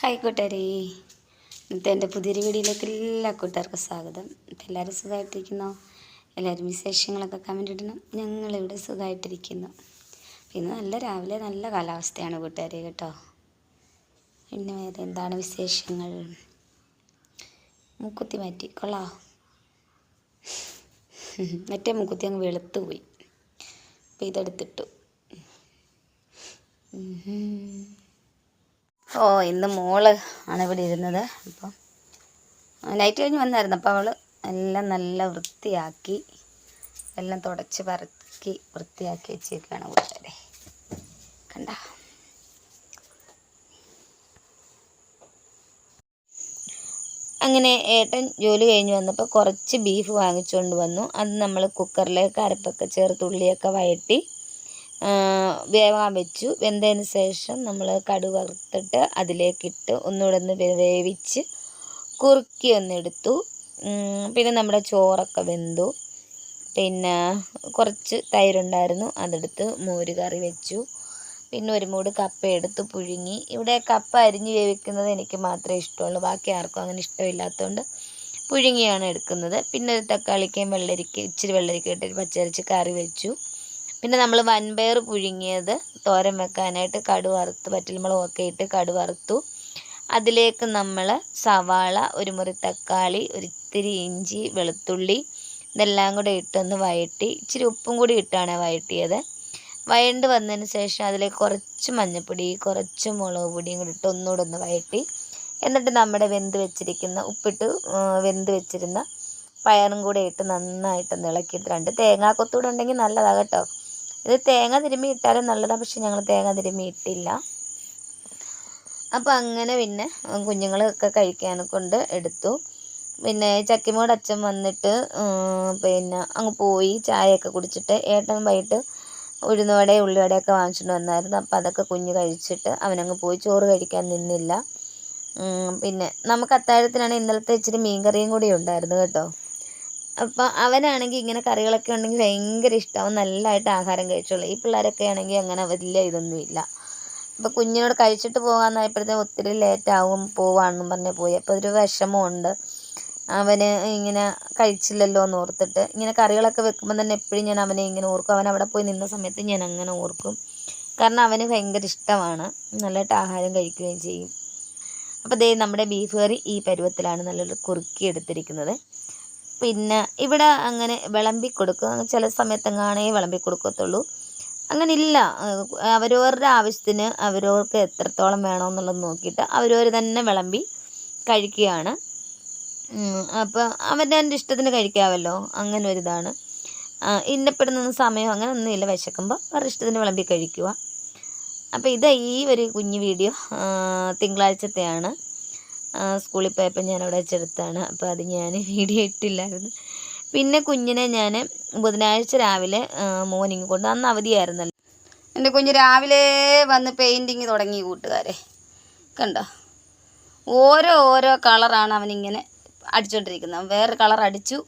Hi കൂട്ടുകാരി. ഇന്നത്തെ എന്റെ പുതിയൊരു വീഡിയോയിലേക്ക് എല്ലാ കൂട്ടുകാർക്കും സ്വാഗതം. ഇപ്പം എല്ലാവരും സുഖമായിട്ടിരിക്കുന്നോ? എല്ലാവരും വിശേഷങ്ങളൊക്കെ കമന്റ് ഇടണം. ഞങ്ങളിവിടെ സുഖമായിട്ടിരിക്കുന്നു. ഇന്ന് നല്ല രാവിലെ നല്ല കാലാവസ്ഥയാണ് കൂട്ടുകാരി കേട്ടോ. പിന്നെ വേറെ എന്താണ് വിശേഷങ്ങൾ? മുക്കുത്തി മാറ്റി. കൊള്ളാ. മറ്റേ മുക്കുത്തി അങ്ങ് വെളുത്തു പോയി. അപ്പം ഇതെടുത്തിട്ടു. ഓ ഇന്ന് മോൾ ആണ് ഇവിടെ ഇരുന്നത്. അപ്പം നൈറ്റ് കഴിഞ്ഞ് വന്നായിരുന്നു. അപ്പോൾ അവൾ എല്ലാം നല്ല വൃത്തിയാക്കി എല്ലാം തുടച്ച് പറക്കി വൃത്തിയാക്കി വെച്ചേക്കാണ് കൂട്ടുകാരെ. കണ്ട? അങ്ങനെ ഏട്ടൻ ജോലി കഴിഞ്ഞ് വന്നപ്പോൾ കുറച്ച് ബീഫ് വാങ്ങിച്ചുകൊണ്ട് വന്നു. അത് നമ്മൾ കുക്കറിലേക്ക് അരപ്പൊക്കെ ചേർത്ത് ഉള്ളിയൊക്കെ വഴറ്റി വേവാൻ വെച്ചു. വെന്തതിന് ശേഷം നമ്മൾ കടുക് വറുത്തിട്ട് അതിലേക്കിട്ട് ഒന്നുകൂടെ ഒന്ന് വേവിച്ച് കുറുക്കി ഒന്നെടുത്തു. പിന്നെ നമ്മുടെ ചോറൊക്കെ വെന്തു. പിന്നെ കുറച്ച് തൈരുണ്ടായിരുന്നു അതെടുത്ത് മോര് കറി വെച്ചു. പിന്നെ ഒരു മൂട് കപ്പ എടുത്ത് പുഴുങ്ങി. ഇവിടെ കപ്പ അരിഞ്ഞ് വേവിക്കുന്നത് എനിക്ക് മാത്രമേ ഇഷ്ടമുള്ളൂ. ബാക്കി ആർക്കും അങ്ങനെ ഇഷ്ടമില്ലാത്തതുകൊണ്ട് പുഴുങ്ങിയാണ് എടുക്കുന്നത്. പിന്നെ ഒരു തക്കാളിക്കയും വെള്ളരിക്ക ഇച്ചിരി വെള്ളരിക്ക ഇട്ട് പച്ചരച്ച് കറി വെച്ചു. പിന്നെ നമ്മൾ വൻപയർ പുഴുങ്ങിയത് തോരൻ വെക്കാനായിട്ട് കടു വറുത്ത് പറ്റൽമുളകൊക്കെ ഇട്ട് കടു വറുത്തു. അതിലേക്ക് നമ്മൾ സവാള ഒരു മുറി തക്കാളി ഒരിത്തിരി ഇഞ്ചി വെളുത്തുള്ളി ഇതെല്ലാം കൂടെ ഇട്ടൊന്ന് വഴറ്റി ഇച്ചിരി ഉപ്പും കൂടി ഇട്ടാണ് വഴറ്റിയത്. വഴണ്ട് വന്നതിന് ശേഷം അതിലേക്ക് കുറച്ച് മഞ്ഞൾപ്പൊടി കുറച്ച് മുളക് പൊടിയും കൂടി ഇട്ട് ഒന്നുകൂടെ ഒന്ന് വഴറ്റി. എന്നിട്ട് നമ്മുടെ വെന്ത് വെച്ചിരിക്കുന്ന ഉപ്പിട്ട് വെന്ത് വെച്ചിരുന്ന പയറും കൂടെ ഇട്ട് നന്നായിട്ടൊന്ന് ഇളക്കിയിട്ട് രണ്ട് തേങ്ങാക്കൊത്തൂടെ ഉണ്ടെങ്കിൽ നല്ലതാണ് കേട്ടോ. ഇത് തേങ്ങ തിരുമ്മി ഇട്ടാലും നല്ലതാണ് പക്ഷെ ഞങ്ങൾ തേങ്ങ തിരുമ്മി ഇട്ടില്ല. അപ്പോൾ അങ്ങനെ പിന്നെ കുഞ്ഞുങ്ങളൊക്കെ കഴിക്കാൻ കൊണ്ട് എടുത്തു. പിന്നെ ചക്കിമോട് അച്ഛൻ വന്നിട്ട് പിന്നെ അങ്ങ് പോയി ചായയൊക്കെ കുടിച്ചിട്ട് ഏട്ടൻ വൈകിട്ട് ഉഴുന്നോടെ ഉള്ളിവടയൊക്കെ വാങ്ങിച്ചിട്ട് വന്നായിരുന്നു. അപ്പോൾ അതൊക്കെ കുഞ്ഞ് കഴിച്ചിട്ട് അവനങ്ങ് പോയി ചോറ് കഴിക്കാൻ നിന്നില്ല. പിന്നെ നമുക്ക് അത്താഴത്തിനാണ് ഇന്നലത്തെ ഇച്ചിരി മീൻകറിയും കൂടി ഉണ്ടായിരുന്നു കേട്ടോ. അപ്പം അവനാണെങ്കിൽ ഇങ്ങനെ കറികളൊക്കെ ഉണ്ടെങ്കിൽ ഭയങ്കര ഇഷ്ടം. അവൻ നല്ലതായിട്ട് ആഹാരം കഴിച്ചോളൂ. ഈ പിള്ളേരൊക്കെ ആണെങ്കിൽ അങ്ങനെ വലിയ ഇതൊന്നുമില്ല അപ്പോൾ കുഞ്ഞിനോട് കഴിച്ചിട്ട് പോകാമെന്നായപ്പോഴത്തേക്കും ഒത്തിരി ലേറ്റ് ആവും പോവാണെന്നും പറഞ്ഞ് പോയി. അപ്പോൾ ഒരു വിഷമമുണ്ട് അവന് ഇങ്ങനെ കഴിച്ചില്ലല്ലോ എന്ന് ഓർത്തിട്ട്. ഇങ്ങനെ കറികളൊക്കെ വെക്കുമ്പോൾ തന്നെ എപ്പോഴും ഞാൻ അവനെ ഇങ്ങനെ ഓർക്കും. അവൻ അവിടെ പോയി നിന്ന സമയത്ത് ഞാൻ അങ്ങനെ ഓർക്കും. കാരണം അവന് ഭയങ്കര ഇഷ്ടമാണ്. നല്ലതായിട്ട് ആഹാരം കഴിക്കുകയും ചെയ്യും. അപ്പോൾ ദേ നമ്മുടെ ബീഫ് കറി ഈ പരുവത്തിലാണ് നല്ലൊരു കുറുക്കി എടുത്തിരിക്കുന്നത്. പിന്നെ ഇവിടെ അങ്ങനെ വിളമ്പി കൊടുക്കും. ചില സമയത്തെങ്ങാണേ വിളമ്പി കൊടുക്കത്തുള്ളൂ. അങ്ങനെ ഇല്ല അവരവരുടെ ആവശ്യത്തിന് അവരവർക്ക് എത്രത്തോളം വേണമെന്നുള്ളത് നോക്കിയിട്ട് അവരവർ തന്നെ വിളമ്പി കഴിക്കുകയാണ്. അപ്പോൾ അവരുടെ ഇഷ്ടത്തിന് കഴിക്കാമല്ലോ. അങ്ങനെ ഒരിതാണ് ഇന്നപ്പെടുന്ന സമയം അങ്ങനെ ഒന്നുമില്ല വിശക്കുമ്പോൾ അവരുടെ ഇഷ്ടത്തിന് വിളമ്പി കഴിക്കുക. അപ്പോൾ ഇത് ഈ ഒരു കുഞ്ഞു വീഡിയോ തിങ്കളാഴ്ചത്തെയാണ്. സ്കൂളിൽ പോയപ്പോൾ ഞാൻ അവിടെ വെച്ചെടുത്താണ്. അപ്പോൾ അത് ഞാൻ വീഡിയോ ഇട്ടില്ലായിരുന്നു. പിന്നെ കുഞ്ഞിനെ ഞാൻ ബുധനാഴ്ച രാവിലെ മോർണിംഗ് കൊണ്ട് അന്ന് അവധിയായിരുന്നല്ലോ. എന്റെ കുഞ്ഞ് രാവിലെ വന്ന് പെയിന്റിങ് തുടങ്ങി കൂട്ടുകാരെ. കണ്ടോ? ഓരോ ഓരോ കളറാണ് അവനിങ്ങനെ അടിച്ചുകൊണ്ടിരിക്കുന്നത് വേറെ കളർ അടിച്ചു.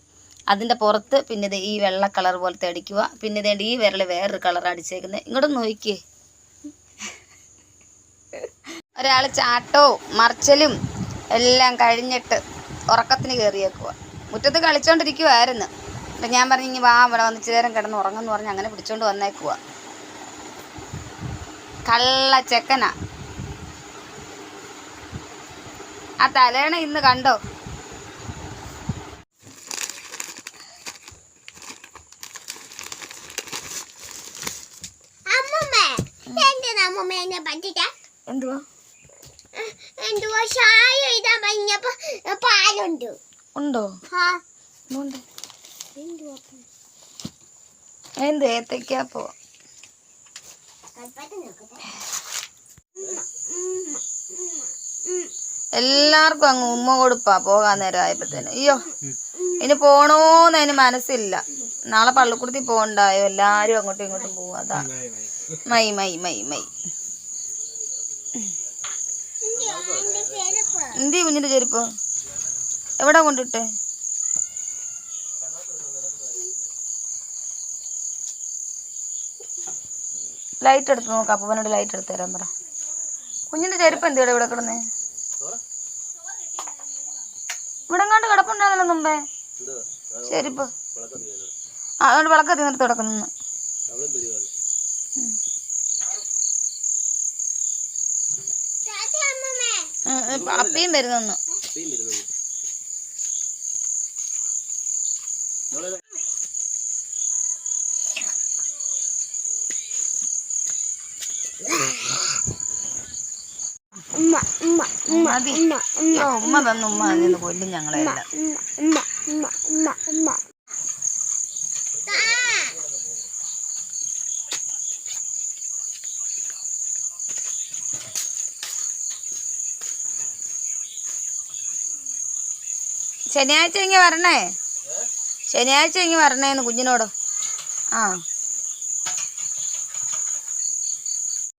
അതിന്റെ പുറത്ത് പിന്നെ ഇത് ഈ വെള്ള കളർ പോലത്തെ അടിക്കുക. പിന്നെ ദേ ഈ വിരൽ വേറൊരു കളർ അടിച്ചേക്കുന്നത് ഇങ്ങോട്ട് നോക്കിയേ. ഒരാൾ ചാട്ടോ മറിച്ചലും എല്ലാം കഴിഞ്ഞിട്ട് ഉറക്കത്തിന് കയറിയേക്കുക മുറ്റത്ത് കളിച്ചോണ്ടിരിക്കുവായിരുന്നു. അപ്പം ഞാൻ പറഞ്ഞു ഇനി വാ ഇവിടെ വന്ന് ഇച്ചിരി നേരം കിടന്ന് ഉറങ്ങുമെന്ന് പറഞ്ഞ് അങ്ങനെ പിടിച്ചോണ്ട് വന്നേക്കുക കള്ള ചെക്കന. ആ തലേണ ഇന്ന് കണ്ടോ? എന്തുവാ? ചായ പറഞ്ഞപ്പോ പാലുണ്ട്. ഉണ്ടോ? എന്ത് കൽപ്പറ്റ നോക്കട്ടെ എല്ലാവർക്കും അങ്ങ് ഉമ്മ കൊടുപ്പാ പോകാൻ നേരം ആയപ്പോഴത്തേന് അയ്യോ ഇനി പോണോന്ന് അതിന് മനസ്സില്ല. നാളെ പള്ളിക്കൂടത്തിൽ പോകണ്ടായോ? എല്ലാരും അങ്ങോട്ടും ഇങ്ങോട്ടും പോവും. അതാ. മൈ മൈ മൈ മൈ. എന്തി കുഞ്ഞിന്റെ ചെരുപ്പ്? എവിടെ കൊണ്ടിട്ട്? ലൈറ്റ് എടുത്ത് നോക്കാം അപ്പൂപ്പനോട് ലൈറ്റ് എടുത്ത് തരാൻ പറ. കുഞ്ഞിന്റെ ചെരുപ്പ് എന്തിയുടെ ഇവിടെ കിടന്നേ? ഇവിടെ കണ്ട് കിടപ്പുണ്ടായിരുന്നല്ലോ മുമ്പേ. ചെരുപ്പ്. അതുകൊണ്ട് വിളക്കത്തി നിർത്തി കിടക്കുന്നു. അപ്പിയും വരുന്നു ഉമ്മ ഉമ്മ ഉമ്മ മതി ഉമ്മ ഉമ്മ അയ്യോ, ഉമ്മ തന്നു ഉമ്മ ഉമ്മ കൊല്ലും ഞങ്ങളെല്ലാം ഉമ്മ ഉമ്മ ഉമ്മ ഉമ്മ ഉമ്മ ശനിയാഴ്ച ഇങ്ങ് വരണേ. ശനിയാഴ്ച ഇങ്ങ് വരണേന്ന് കുഞ്ഞിനോട്. ആ.